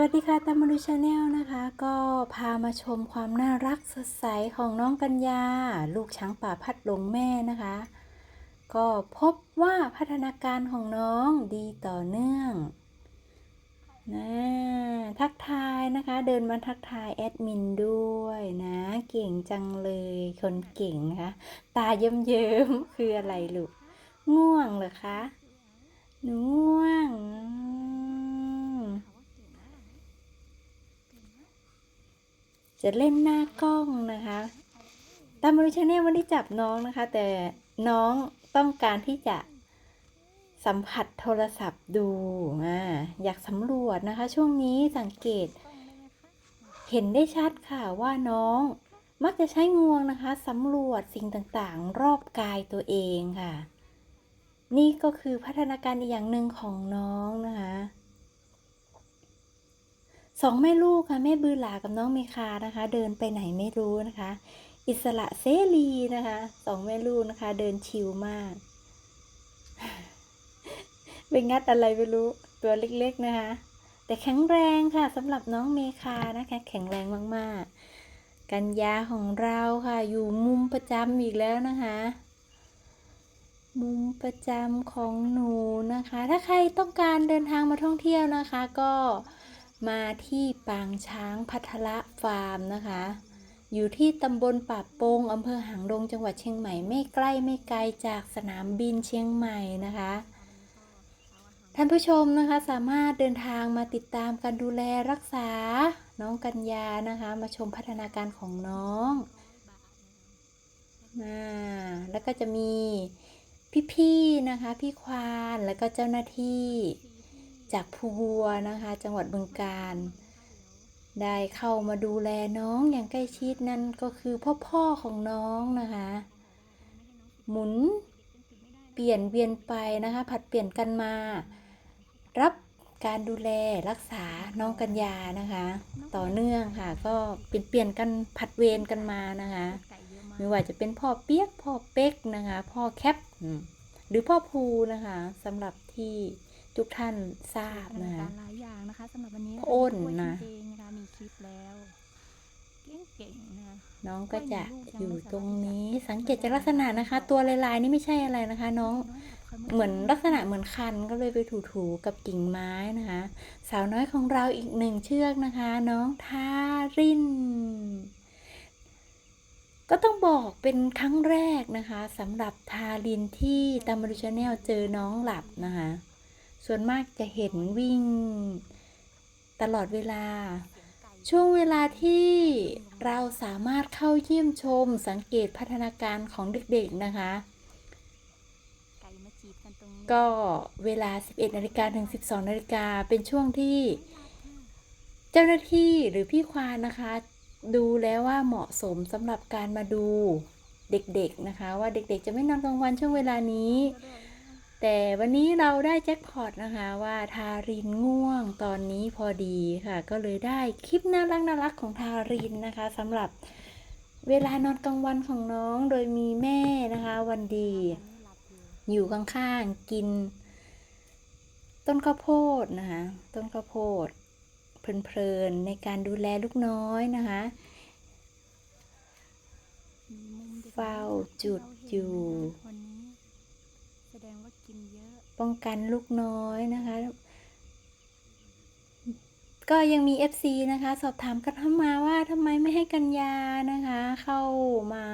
วัสดีค่ะตามมาดูชาแนลนะคะ ก็พามาชมความน่ารักสดใสของน้องกัญญา ลูกช้างป่าพัดหลงแม่นะคะ ก็พบว่าพัฒนาการของน้องดีต่อเนื่องนะทักทายนะคะ เดินมาทักทายแอดมินด้วยนะ เก่งจังเลยคนเก่งนะคะตาเยิ้มๆคืออะไรลูกง่วงเหรอคะหนูง่วงอืม จะเล่นหน้ากล้องนะคะ ตามมาดูชาแนลไม่ได้จับน้องนะคะ แต่น้องต้องการที่จะสัมผัสโทรศัพท์ดูอ่าอยากสำรวจนะคะ ช่วงนี้สังเกต เห็นได้ชัดค่ะว่าน้องมักจะใช้งวงนะคะสำรวจสิ่งต่างๆ รอบกายตัวเองค่ะ นี่ก็คือพัฒนาการอีกอย่างหนึ่งของน้องนะคะ สองแม่ลูกค่ะแม่บือหลากับน้องเมคานะคะ เดินไปไหนไม่รู้นะคะ อิสระเสรีนะคะสองแม่ลูกนะคะ เดินชิลมากไปงัดอะไรไม่รู้ตัวเล็กๆนะคะ แต่แข็งแรงค่ะสำหรับน้องเมคานะคะ แข็งแรงมากๆ กันยาของเราค่ะ อยู่มุมประจำอีกแล้วนะคะมุมประจำของหนูนะคะ ถ้าใครต้องการเดินทางมาท่องเที่ยวนะคะ ก็ มาที่ปางช้างพัทละฟาร์มนะคะ อยู่ที่ตำบลป่าโปงอำเภอหางดงจังหวัดเชียงใหม่ไม่ใกล้ไม่ไกลจากสนามบินเชียงใหม่นะคะ ท่านผู้ชมนะคะสามารถเดินทางมาติดตามการดูแลรักษา น้องกัญญานะคะ มาชมพัฒนาการของน้องนะแล้วก็จะมีพี่ๆนะคะ พี่ควานแล้วก็เจ้าหน้าที่ จากภูบัวนะคะ จังหวัดบึงกาฬได้เข้ามาดูแลน้องอย่างใกล้ชิดนั่นก็คือพ่อพ่อของน้องนะคะ หมุนเปลี่ยนเวียนไปนะคะ ผัดเปลี่ยนกันมา รับการดูแลรักษาน้องกัญญานะคะ ต่อเนื่องค่ะ ก็เปลี่ยนเปลี่ยนกันผัดเวรกันมานะคะ ไม่ว่าจะเป็นพ่อเปียกพ่อเป๊กนะคะ พ่อแคปหรือพ่อภูนะคะสำหรับที่ ทุกท่านทราบพัฒนะนาคะการหลายอย่างนะคะสำหรับวันนี้พ่ออ้นกล้วยนะจริงๆนะคะมีคลิปแล้วเก่งๆนะคะน้องก็จะอยู่ตรงนี้ สังเกตจากลักษณะนะคะ ตัวลายๆนี่ไม่ใช่อะไรนะคะ น้องเหมือนลักษณะเหมือนคันก็เลยไปถูๆกับกิ่งไม้นะคะ สาวน้อยของเราอีกหนึ่งเชือกนะคะ น้องทาริน ก็ต้องบอกเป็นครั้งแรกนะคะสำหรับทารินที่ตามมาดูชาแนลเจอน้องหลับนะคะ ส่วนมากจะเห็นวิ่ง ตลอดเวลา ช่วงเวลาที่เราสามารถเข้าเยี่ยมชมสังเกตพัฒนาการของเด็กๆนะคะไก่มาจีบกันตรงนี้ก็เวลา 11นาฬิกาถึง 12นาฬิกาเป็นช่วงที่ เจ้าหน้าที่หรือพี่ควานนะคะ ดูแล้วว่าเหมาะสมสำหรับการมาดูเด็กๆนะคะ ว่าเด็กๆจะไม่นอนกลางวันช่วงเวลานี้ แต่วันนี้เราได้แจ็คพอตนะคะว่าทารินง่วงตอนนี้พอดีค่ะ ก็เลยได้คลิปน่ารักน่ารักของทารินนะคะสำหรับเวลานอนกลางวันของน้องโดยมีแม่นะคะ วันดี อยู่ข้างๆกิน ต้นข้าวโพดนะคะต้นข้าวโพดเพลินๆในการดูแลลูกน้อยนะคะมีมุมด็กๆเฝ้าจุดอยู่ วันนี้แสดงว่ากินเยอะ ป้องกันลูกน้อยนะคะ ก็ยังมี FC นะคะ สอบถามกันเข้ามาว่าทำไมไม่ให้กัญญานะคะ เข้ามา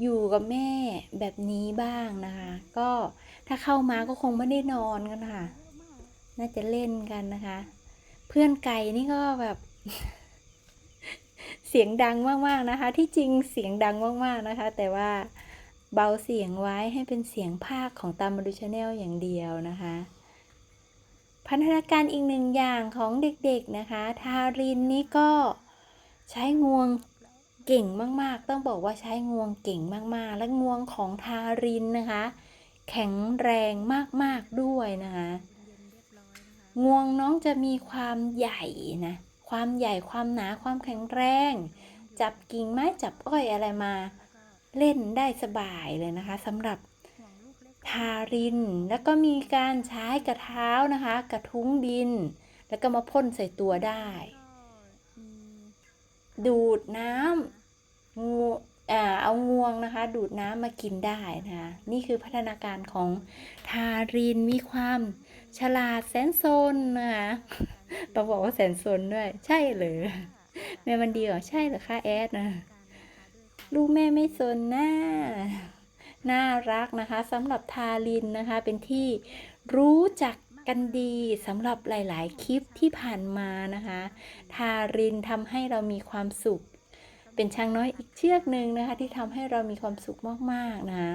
อยู่กับแม่แบบนี้บ้างนะคะ ก็ถ้าเข้ามาก็คงไม่ได้นอนกันค่ะ น่าจะเล่นกันนะคะ เพื่อนไก่นี่ก็แบบ เสียงดังมากๆนะคะ ที่จริงเสียงดังมากๆนะคะ แต่ว่า เบาเสียงไว้ให้เป็นเสียงภาคของตามมาดูชาแนลอย่างเดียวนะคะ พัฒนาการอีกหนึ่งอย่างของเด็กๆนะคะ ทารินนี่ก็ใช้งวงเก่งมากๆ ต้องบอกว่าใช้งวงเก่งมากๆ และงวงของทารินนะคะ แข็งแรงมากๆด้วยนะคะงวงน้องจะมีความใหญ่นะ ความใหญ่ความหนาความแข็งแรง จับกิ่งไม้จับอ้อยอะไรมา เล่นได้สบายเลยนะคะสำหรับทาริน แล้วก็มีการใช้กระเท้านะคะ กระทุ้งดิน แล้วก็มาพ่นใส่ตัวได้ ดูดน้ำงูเอางวงนะคะ ดูดน้ำมากินได้นะคะนี่คือพัฒนาการของทารินมีความฉลาดแสนซนนะคะต้องบอกว่าแสนซนด้วย ใช่เหรอแม่มันดีเหรอใช่เหรอคะแอดนะ ลูกแม่ไม่ซนหน่าน่ารักนะคะสำหรับทารินนะคะ เป็นที่รู้จักกันดีสำหรับหลาย ๆ คลิปที่ผ่านมานะคะ ทารินทำให้เรามีความสุข เป็นช้างน้อยอีกเชือกหนึ่งนะคะ ที่ทำให้เรามีความสุขมาก ๆ นะคะ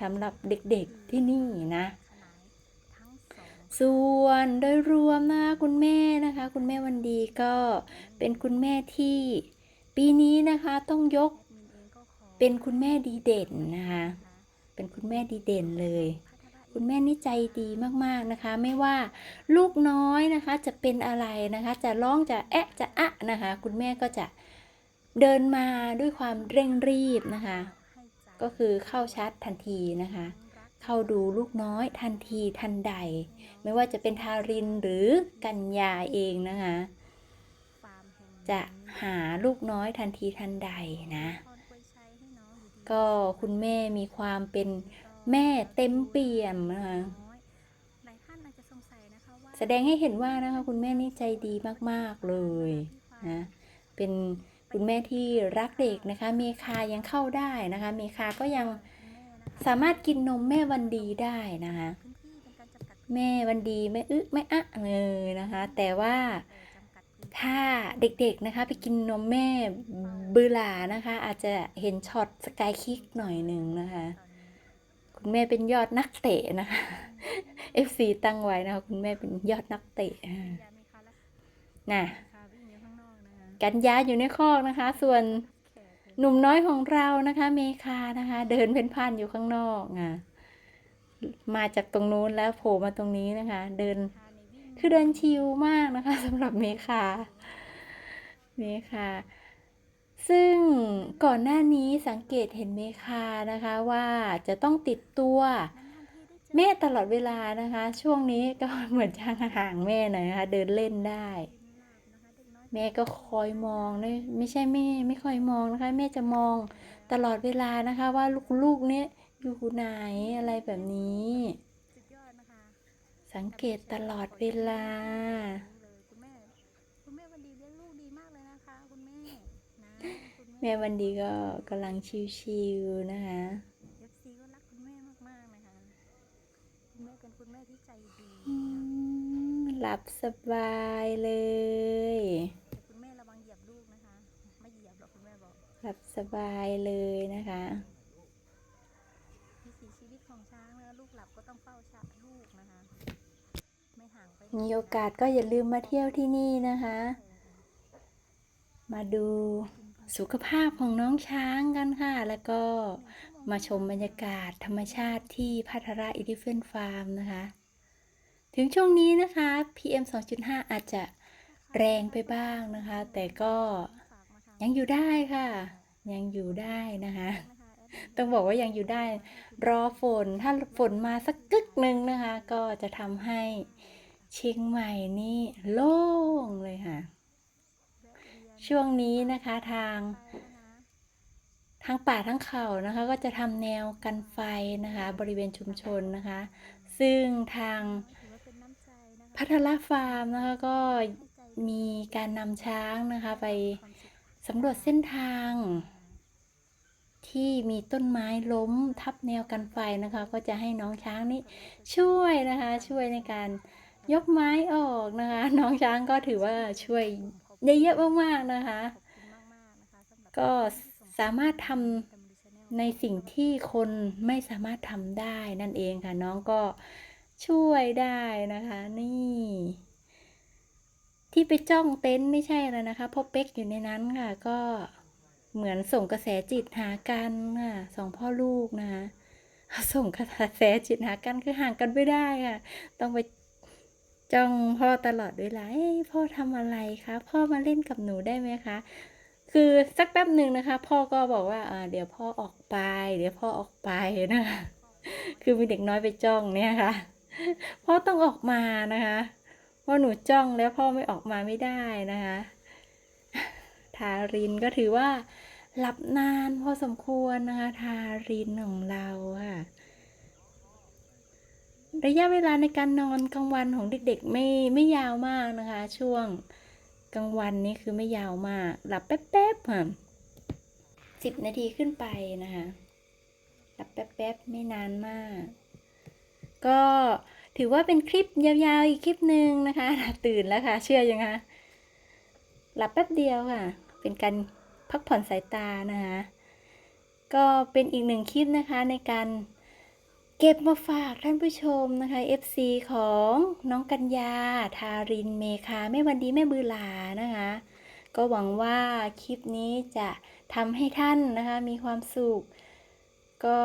สำหรับเด็ก ๆ ที่นี่นะส่วนโดยรวมนะคะคุณแม่นะคะ คุณแม่วันดีก็เป็นคุณแม่ที่ ปีนี้นะคะต้องยก เป็นคุณแม่ดีเด่นนะคะเป็นคุณแม่ดีเด่นเลย คุณแม่นี่ใจดีมากๆนะคะ ไม่ว่าลูกน้อยนะคะจะเป็นอะไรนะคะ จะร้องจะแอะจะอะนะคะ คุณแม่ก็จะเดินมาด้วยความเร่งรีบนะคะ ก็คือเข้าชาร์จทันทีนะคะ เข้าดูลูกน้อยทันทีทันใด ไม่ว่าจะเป็นทารินหรือกัญญาเองนะคะ จะหาลูกน้อยทันทีทันใดนะ ก็คุณแม่มีความเป็นแม่เต็มเปี่ยมนะคะแสดงให้เห็นว่านะคะคุณแม่นี่ใจดีมากๆเลยนะเป็นคุณแม่ที่รักเด็กนะคะ เมคายังเข้าได้นะคะ เมคาก็ยังสามารถกินนมแม่วันดีได้นะคะ แม่วันดีไม่อึไม่อะเลยนะคะ แต่ว่า ถ้าเด็กๆนะคะไปกินนมแม่บือหลานะคะ อาจจะเห็นช็อตสกายคิกหน่อยหนึ่งนะคะ คุณแม่เป็นยอดนักเตะนะคะ FC ตั้งไว้นะคะ คุณแม่เป็นยอดนักเตะน่ะกันยาอยู่ในคอกนะคะ ส่วนหนุ่มน้อยของเรานะคะเมคานะคะ เดินเพ่นพ่านอยู่ข้างนอกอะมาจากตรงนู้นแล้วโผล่มาตรงนี้นะคะ เดิน คือเดินชิลมากนะคะสำหรับเมคาเมคาซึ่งก่อนหน้านี้สังเกตเห็นเมคานะคะว่าจะต้องติดตัวแม่ตลอดเวลานะคะ ช่วงนี้ก็เหมือนจะห่างแม่หน่อยนะคะ เดินเล่นได้ แม่ก็คอยมองนะไม่ใช่แม่ไม่คอยมองนะคะ แม่จะมองตลอดเวลานะคะ ว่าลูกๆเนี้ยอยู่ไหนอะไรแบบนี้ สังเกตตลอดเวลา คุณแม่ คุณแม่วันดีเลี้ยงลูกดีมากเลยนะคะ คุณแม่นะคุณแม่แม่วันดีก็กำลังชิวๆนะคะ เอฟซีก็รักคุณแม่มากๆนะคะ คุณแม่เป็นคุณแม่ที่ใจดีอืมหลับสบายเลย แต่คุณแม่ระวังเหยียบลูกนะคะ ไม่เหยียบหรอกคุณแม่บอกหลับสบายเลยนะคะ วิถีชีวิตของช้างนะลูกหลับก็ต้องเฝ้าช้าลูกนะคะไมีโอกาสก็อย่าลืมมาเที่ยวที่นี่นะคะ มาดูสุขภาพของน้องช้างกันค่ะ แล้วก็มาชมบรรยากาศธรรมชาติที่พัทระอิลิเฟนฟาร์มนะคะ ถึงช่วงนี้นะคะ PM 2.5 อาจจะแรงไปบ้างนะคะ แต่ก็ยังอยู่ได้ค่ะ ยังอยู่ได้นะคะ ต้องบอกว่ายังอยู่ได้ รอฝน ถ้าฝนมาสักกึกหนึ่งนะคะ ก็จะทำให้ เชียงใหม่นี่โล่งเลยค่ะ ช่วงนี้นะคะทาง ทางป่าทั้งเขานะคะ ก็จะทำแนวกันไฟนะคะ บริเวณชุมชนนะคะ ซึ่งทางถือว่าเป็นน้ำใจนะคะพัทรฟาร์มนะคะก็มีการนำช้างนะคะ ไปสำรวจเส้นทาง ที่มีต้นไม้ล้มทับแนวกันไฟนะคะ ก็จะให้น้องช้างนี่ช่วยนะคะช่วยในการ ยกไม้ออกนะคะ น้องช้างก็ถือว่าช่วยได้เยอะมากๆนะคะขอบคุณมากๆนะคะสำหรับก็สามารถทำ Family Channel ในสิ่งที่คนไม่สามารถทำได้นั่นเองค่ะ น้องก็ช่วยได้นะคะ นี่ ที่ไปจ้องเต็นท์ไม่ใช่แล้วนะคะเพ่อเป๊กอยู่ในนั้นค่ะ ก็เหมือนส่งกระแสจิตหากันค่ะสองพ่อลูกนะคะส่งกระแสจิตหากันคือห่างกันไม่ได้ค่ะ ต้องไป จ้องพ่อตลอดเวลาเอ้ยพ่อทำอะไรคะ พ่อมาเล่นกับหนูได้ไหมคะ คือสักแป๊บหนึ่งนะคะ พ่อก็บอกว่าเดี๋ยวพ่อออกไป เดี๋ยวพ่อออกไปนะคะคือมีเด็กน้อยไปจ้องเนี่ยค่ะ พ่อต้องออกมานะคะว่าหนูจ้องแล้วพ่อไม่ออกมาไม่ได้นะคะ ทารินก็ถือว่าหลับนานพอสมควรนะคะ ทารินของเราค่ะ ระยะเวลาในการนอนกลางวันของเด็กๆไม่ไม่ยาวมากนะคะ ช่วงกลางวันนี่คือไม่ยาวมาก หลับแป๊บๆค่ะสิบนาทีขึ้นไปนะคะ หลับแป๊บๆไม่นานมาก ก็ถือว่าเป็นคลิปยาวๆอีกคลิปหนึ่งนะคะ ตื่นแล้วค่ะ เชื่อยังคะหลับแป๊บเดียวค่ะ เป็นการพักผ่อนสายตานะคะ ก็เป็นอีกหนึ่งคลิปนะคะในการ เก็บมาฝากท่านผู้ชมนะคะ FC ของน้องกัญญา ทารินเมคาแม่วันดีแม่บือหลานะคะ ก็หวังว่าคลิปนี้จะทำให้ท่านนะคะ มีความสุข ก็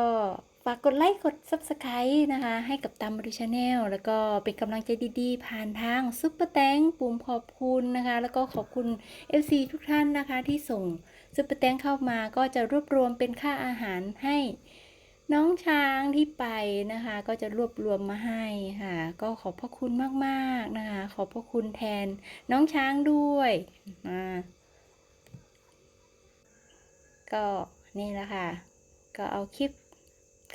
ฝากกดไลค์กด Subscribe นะคะ ให้กับตามบริชาแนลแล้วก็เป็นกำลังใจดีๆ ผ่านทางซุปเปอร์แตงปุ่มขอบคุณนะคะ แล้วก็ขอบคุณ FC ทุกท่านนะคะที่ส่งซุปเปอร์แตงเข้ามาก็จะรวบรวมเป็นค่าอาหารให้ น้องช้างที่ไปนะคะ ก็จะรวบรวมมาให้ค่ะ ก็ขอบพระคุณมากๆนะคะ ขอบพระคุณแทนน้องช้างด้วยอ่าก็นี่แหละค่ะ ก็เอาคลิป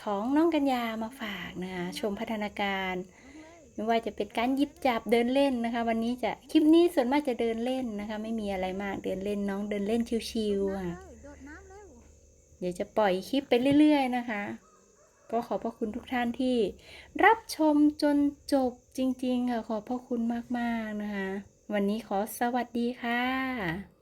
ของน้องกัญญามาฝากนะคะชมพัฒนาการไม่ว่าจะเป็นการยิบจับเดินเล่นนะคะ วันนี้จะคลิปนี้ส่วนมากจะเดินเล่นนะคะ ไม่มีอะไรมากเดินเล่นน้องเดินเล่นชิวๆน้ำค่ะเดี๋ยวจะปล่อยคลิปไปเรื่อย ๆ นะคะ ก็ขอบพระคุณทุกท่านที่รับชมจนจบจริง ๆ ค่ะ ขอบพระคุณมาก ๆ นะคะ วันนี้ขอสวัสดีค่ะ